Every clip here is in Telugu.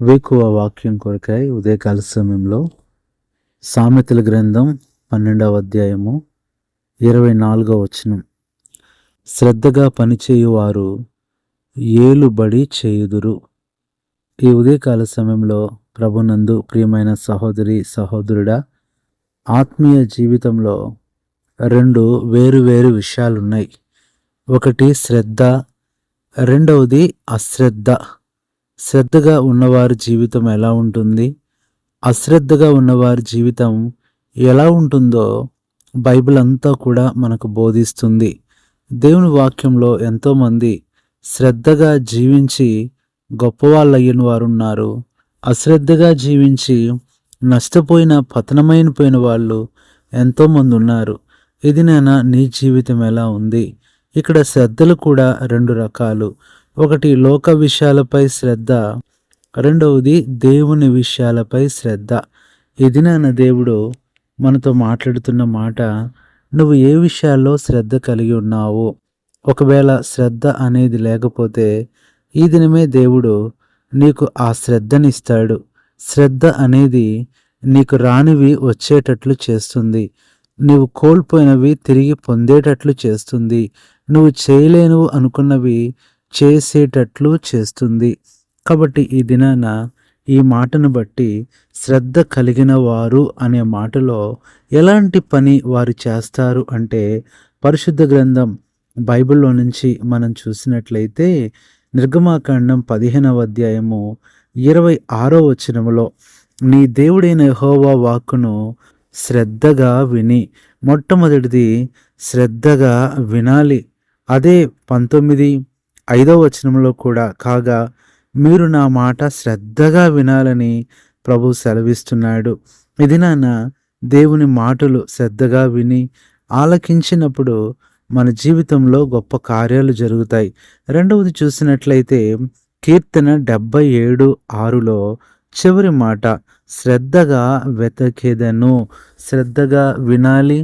వేకువ వాక్యం కొరకై ఉదయకాల సమయంలో సామెతల గ్రంథం పన్నెండవ అధ్యాయము ఇరవై నాలుగవ వచనం. శ్రద్ధగా పనిచేయువారు ఏలుబడి చేయుదురు. ఈ ఉదయకాల సమయంలో ప్రభునందు ప్రియమైన సహోదరి సహోదరుడా ఆత్మీయ జీవితంలో రెండు వేరు వేరు విషయాలున్నాయి. ఒకటి శ్రద్ధ రెండవది అశ్రద్ధ. శ్రద్ధగా ఉన్నవారి జీవితం ఎలా ఉంటుంది? అశ్రద్ధగా ఉన్నవారి జీవితం ఎలా ఉంటుందో బైబిల్ అంతా కూడా మనకు బోధిస్తుంది. దేవుని వాక్యంలో ఎంతోమంది శ్రద్ధగా జీవించి గొప్పవాళ్ళు అయ్యిన వారు ఉన్నారు అశ్రద్ధగా జీవించి నష్టపోయిన పతనమైన పోయిన వాళ్ళు ఎంతోమంది ఉన్నారు ఇది నేను నీ జీవితం ఎలా ఉంది? ఇక్కడ శ్రద్ధలు కూడా రెండు రకాలు. ఒకటి లోక విషయాలపై శ్రద్ధ రెండవది దేవుని విషయాలపై శ్రద్ధ. ఇది నాన్న దేవుడు మనతో మాట్లాడుతున్న మాట నువ్వు ఏ విషయాల్లో శ్రద్ధ కలిగి ఉన్నావు? ఒకవేళ శ్రద్ధ అనేది లేకపోతే ఈ దినమే దేవుడు నీకు ఆ శ్రద్ధనిస్తాడు. శ్రద్ధ అనేది నీకు రానివి వచ్చేటట్లు చేస్తుంది. నీవు కోల్పోయినవి తిరిగి పొందేటట్లు చేస్తుంది. నువ్వు చేయలేను అనుకున్నవి చేసేటట్లు చేస్తుంది. కాబట్టి ఈ దినాన ఈ మాటను బట్టి శ్రద్ధ కలిగిన వారు అనే మాటలో ఎలాంటి పని వారు చేస్తారు అంటే పరిశుద్ధ గ్రంథం బైబిల్లో నుంచి మనం చూసినట్లయితే నిర్గమాకాండం పదిహేనవ అధ్యాయము ఇరవై ఆరో వచనములో నీ దేవుడైన యెహోవా వాక్కును శ్రద్ధగా విని మొట్టమొదటిది శ్రద్ధగా వినాలి. అదే పంతొమ్మిది ఐదవ వచనంలో కూడా కాగా మీరు నా మాట శ్రద్ధగా వినాలని ప్రభు సెలవిస్తున్నాడు. ఇది నాన్న దేవుని మాటలు శ్రద్ధగా విని ఆలకించినప్పుడు మన జీవితంలో గొప్ప కార్యాలు జరుగుతాయి. రెండవది చూసినట్లయితే కీర్తన డెబ్బై ఏడు ఆరులో చివరి మాట శ్రద్ధగా వెతకేదను. శ్రద్ధగా వినాలి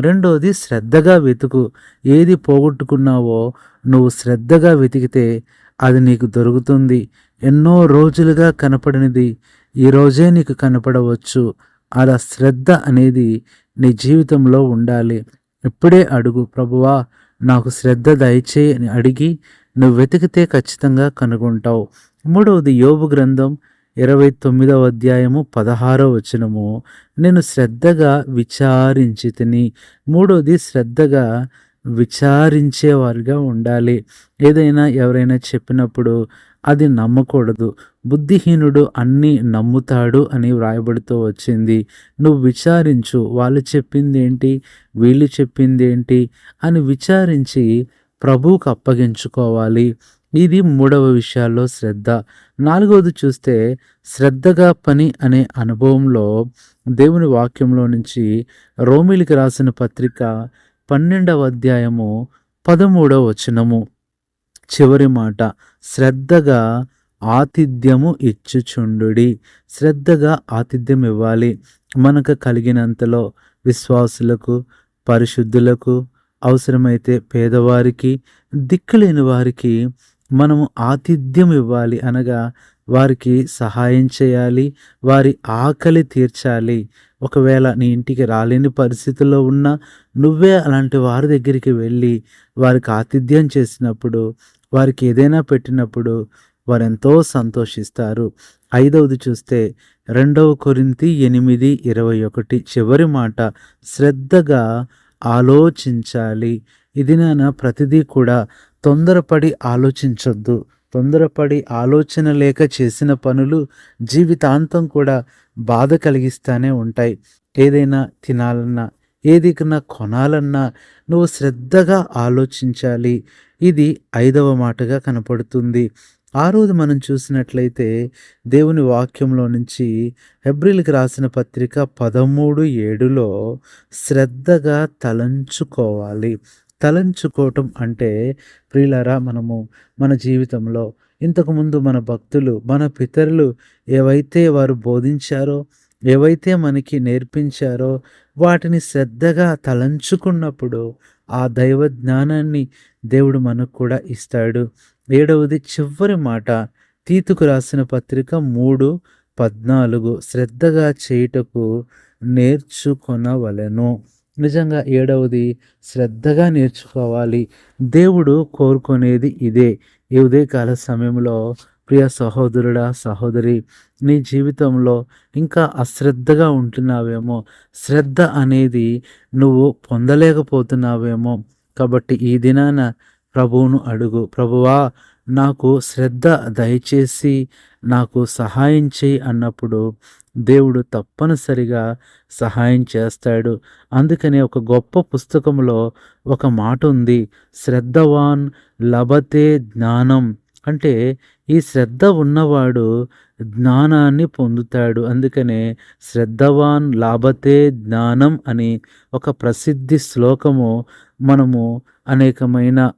రెండోది శ్రద్ధగా వెతుకు. ఏది పోగొట్టుకున్నావో నువ్వు శ్రద్ధగా వెతికితే అది నీకు దొరుకుతుంది. ఎన్నో రోజులుగా కనపడినది. ఈరోజే నీకు కనపడవచ్చు. అలా శ్రద్ధ అనేది నీ జీవితంలో ఉండాలి. ఇప్పుడే అడుగు ప్రభువా నాకు శ్రద్ధ దయచేయి అని అడిగి నువ్వు వెతికితే ఖచ్చితంగా కనుగొంటావు. మూడవది యోబు గ్రంథం ఇరవై తొమ్మిదవ అధ్యాయము పదహారో వచనము. నేను శ్రద్ధగా విచారించి తిని మూడోది శ్రద్ధగా విచారించేవారుగా ఉండాలి. ఏదైనా ఎవరైనా చెప్పినప్పుడు అది నమ్మకూడదు. బుద్ధిహీనుడు అన్నీ నమ్ముతాడు అని వ్రాయబడుతూ వచ్చింది. నువ్వు విచారించు వాళ్ళు చెప్పింది ఏంటి వీళ్ళు చెప్పింది ఏంటి అని విచారించి ప్రభువుకు అప్పగించుకోవాలి. ఇది మూడవ విషయాల్లో శ్రద్ధ. నాలుగవది చూస్తే శ్రద్ధగా పని అనే అనుభవంలో దేవుని వాక్యంలో నుంచి రోమిలికి రాసిన పత్రిక పన్నెండవ అధ్యాయము పదమూడవ వచనము. చివరి మాట శ్రద్ధగా ఆతిథ్యము ఇచ్చుచుండుడి. శ్రద్ధగా ఆతిథ్యం ఇవ్వాలి. మనకు కలిగినంతలో విశ్వాసులకు పరిశుద్ధులకు అవసరమైతే పేదవారికి దిక్కులేని వారికి మనము ఆతిథ్యం ఇవ్వాలి అనగా వారికి సహాయం చేయాలి వారి ఆకలి తీర్చాలి. ఒకవేళ నీ ఇంటికి రాలేని పరిస్థితుల్లో ఉన్నా నువ్వే అలాంటి వారి దగ్గరికి వెళ్ళి వారికి ఆతిథ్యం చేసినప్పుడు వారికి ఏదైనా పెట్టినప్పుడు వారు ఎంతో సంతోషిస్తారు. ఐదవది చూస్తే రెండవ కొరింతి ఎనిమిది ఇరవై ఒకటి చివరి మాట శ్రద్ధగా ఆలోచించాలి. ఇది నాన్న ప్రతిదీ కూడా తొందరపడి ఆలోచించొద్దు. తొందరపడి ఆలోచన లేక చేసిన పనులు జీవితాంతం కూడా బాధ కలిగిస్తూనే ఉంటాయి. ఏదైనా తినాలన్నా ఏదికన్నా కొనాలన్నా నువ్వు శ్రద్ధగా ఆలోచించాలి. ఇది ఐదవ మాటగా కనపడుతుంది. ఆ రోజు మనం చూసినట్లయితే దేవుని వాక్యంలో నుంచి ఎబ్రిల్కి రాసిన పత్రిక పదమూడు ఏడులో శ్రద్ధగా తలంచుకోవాలి. తలంచుకోవటం అంటే ప్రియులరా మనము మన జీవితంలో ఇంతకుముందు మన భక్తులు మన పితరులు ఏవైతే వారు బోధించారో ఏవైతే మనకి నేర్పించారో వాటిని శ్రద్ధగా తలంచుకున్నప్పుడు ఆ దైవ జ్ఞానాన్ని దేవుడు మనకు కూడా ఇస్తాడు. ఏడవది చివరి మాట తీతుకు రాసిన పత్రిక మూడు పద్నాలుగు. శ్రద్ధగా చేయుటకు నేర్చుకొనవలెను. నిజంగా ఏడవది? శ్రద్ధగా నేర్చుకోవాలి. దేవుడు కోరుకునేది ఇదే. ఈ ఉదయకాల సమయంలో ప్రియ సహోదరుడా సహోదరి నీ జీవితంలో ఇంకా అశ్రద్ధగా ఉంటున్నావేమో? శ్రద్ధ అనేది నువ్వు పొందలేకపోతున్నావేమో? కాబట్టి ఈ దినాన ప్రభువును అడుగు. ప్రభువా నాకు శ్రద్ధ దయచేసి నాకు సహాయం చేయి అన్నప్పుడు దేవుడు తప్పనిసరిగా సహాయం చేస్తాడు. అందుకని ఒక గొప్ప పుస్తకంలో ఒక మాట ఉంది శ్రద్ధవాన్ లభతే జ్ఞానం. అంటే ఈ శ్రద్ధ ఉన్నవాడు జ్ఞానాన్ని పొందుతాడు. అందుకనే శ్రద్ధవాన్ లాభతే జ్ఞానం అని ఒక ప్రసిద్ధి శ్లోకము మనము అనేకమైన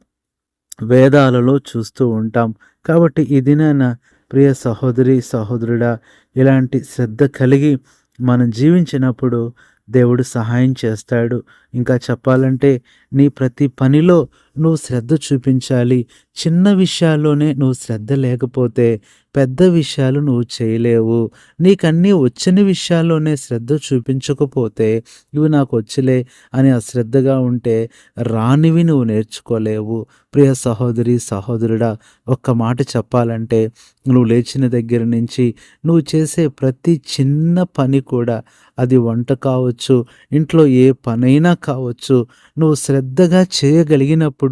వేదాలలో చూస్తూ ఉంటాం. కాబట్టి ఈ దినాన ప్రియ సహోదరి సహోదరుడా ఇలాంటి శ్రద్ధ కలిగి మనం జీవించినప్పుడు దేవుడు సహాయం చేస్తాడు. ఇంకా చెప్పాలంటే నీ ప్రతి పనిలో నువ్వు శ్రద్ధ చూపించాలి. చిన్న విషయాల్లోనే నువ్వు శ్రద్ధ లేకపోతే పెద్ద విషయాలు నువ్వు చేయలేవు. నీకన్నీ వచ్చిన విషయాల్లోనే శ్రద్ధ చూపించకపోతే ఇవి నాకు వచ్చలే అని అశ్రద్ధగా ఉంటే రానివి నువ్వు నేర్చుకోలేవు. ప్రియ సహోదరి సహోదరుడా ఒక్క మాట చెప్పాలంటే నువ్వు లేచిన దగ్గర నుంచి నువ్వు చేసే ప్రతి చిన్న పని కూడా అది వంట కావచ్చు ఇంట్లో ఏ పనైనా కావచ్చు నువ్వు శ్రద్ధగా చేయగలిగినప్పుడు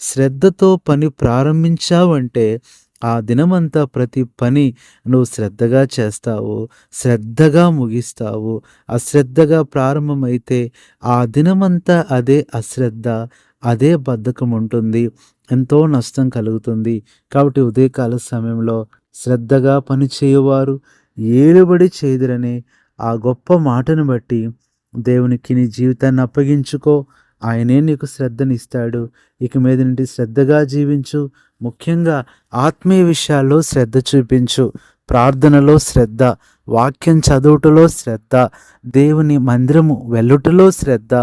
శ్రద్ధతో పని ప్రారంభించావంటే ఆ దినమంతా ప్రతి పని నువ్వు శ్రద్ధగా చేస్తావు శ్రద్ధగా ముగిస్తావు. అశ్రద్ధగా ప్రారంభమైతే ఆ దినమంతా అదే అశ్రద్ధ అదే బద్ధకం ఉంటుంది ఎంతో నష్టం కలుగుతుంది. కాబట్టి ఉదయకాల సమయంలో శ్రద్ధగా పని చేయువారు ఏలుబడి చేదురనే ఆ గొప్ప మాటను బట్టి దేవునికి నీ జీవితాన్ని అప్పగించుకో. ఆయనే నీకు శ్రద్ధనిస్తాడు. ఇక మీద నుండి శ్రద్ధగా జీవించు. ముఖ్యంగా ఆత్మీయ విషయాల్లో శ్రద్ధ చూపించు. ప్రార్థనలో శ్రద్ధ. వాక్యం చదువుటలో శ్రద్ధ. దేవుని మందిరము వెళ్ళుటలో శ్రద్ధ.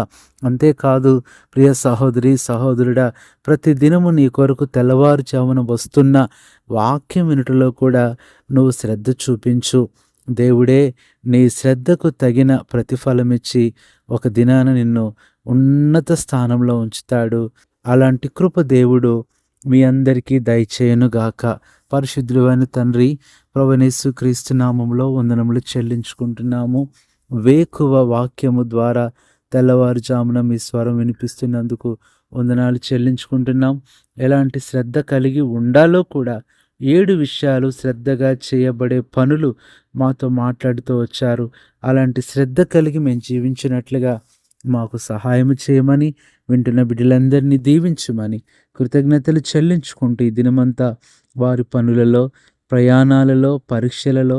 అంతేకాదు ప్రియ సహోదరి సహోదరుడా ప్రతి దినము నీ కొరకు తెల్లవారుజామున వస్తున్న వాక్యం వినుటలో కూడా నువ్వు శ్రద్ధ చూపించు. దేవుడే నీ శ్రద్ధకు తగిన ప్రతిఫలమిచ్చి ఒక దినాన నిన్ను ఉన్నత స్థానంలో ఉంచుతాడు. అలాంటి కృప దేవుడు మీ అందరికీ దయచేయనుగాక. పరిశుద్ధులైన తండ్రి ప్రవణేశు క్రీస్తు నామంలో వందనములు చెల్లించుకుంటున్నాము. వేకువ వాక్యము ద్వారా తెల్లవారుజామున మీ స్వరం వినిపిస్తున్నందుకు వందనాలు చెల్లించుకుంటున్నాం. ఎలాంటి శ్రద్ధ కలిగి ఉండాలో కూడా ఏడు విషయాలు శ్రద్ధగా చేయబడే పనులు మాతో మాట్లాడుతూ వచ్చారు. అలాంటి శ్రద్ధ కలిగి మేము జీవించినట్లుగా మాకు సహాయం చేయమని వింటున్న బిడ్డలందరినీ దీవించమని కృతజ్ఞతలు చెల్లించుకుంటూ ఈ దినమంతా వారి పనులలో ప్రయాణాలలో పరీక్షలలో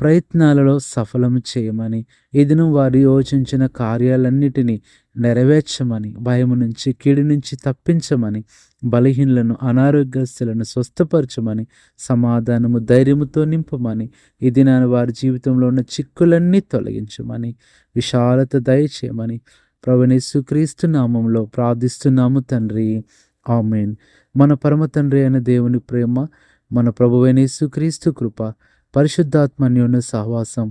ప్రయత్నాలలో సఫలము చేయమని ఈ దినం వారు యోచించిన కార్యాలన్నిటినీ నెరవేర్చమని భయం నుంచి కీడి నుంచి తప్పించమని బలహీనలను అనారోగ్యస్తులను స్వస్థపరచమని సమాధానము ధైర్యముతో నింపమని ఈ దినాన వారి జీవితంలో ఉన్న చిక్కులన్నీ తొలగించమని విశాలత దయచేయమని ప్రవణేశు క్రీస్తు నామంలో ప్రార్థిస్తున్నాము తండ్రి. ఆమెన్. మన పరమ తండ్రి అయిన దేవుని ప్రేమ మన ప్రభువైన క్రీస్తు కృప పరిశుద్ధాత్మన్యోన్న సహవాసం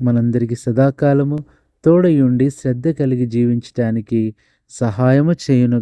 మనందరికీ సదాకాలము. తోడయుండి శ్రద్ధ కలిగి జీవించటానికి సహాయము చేయును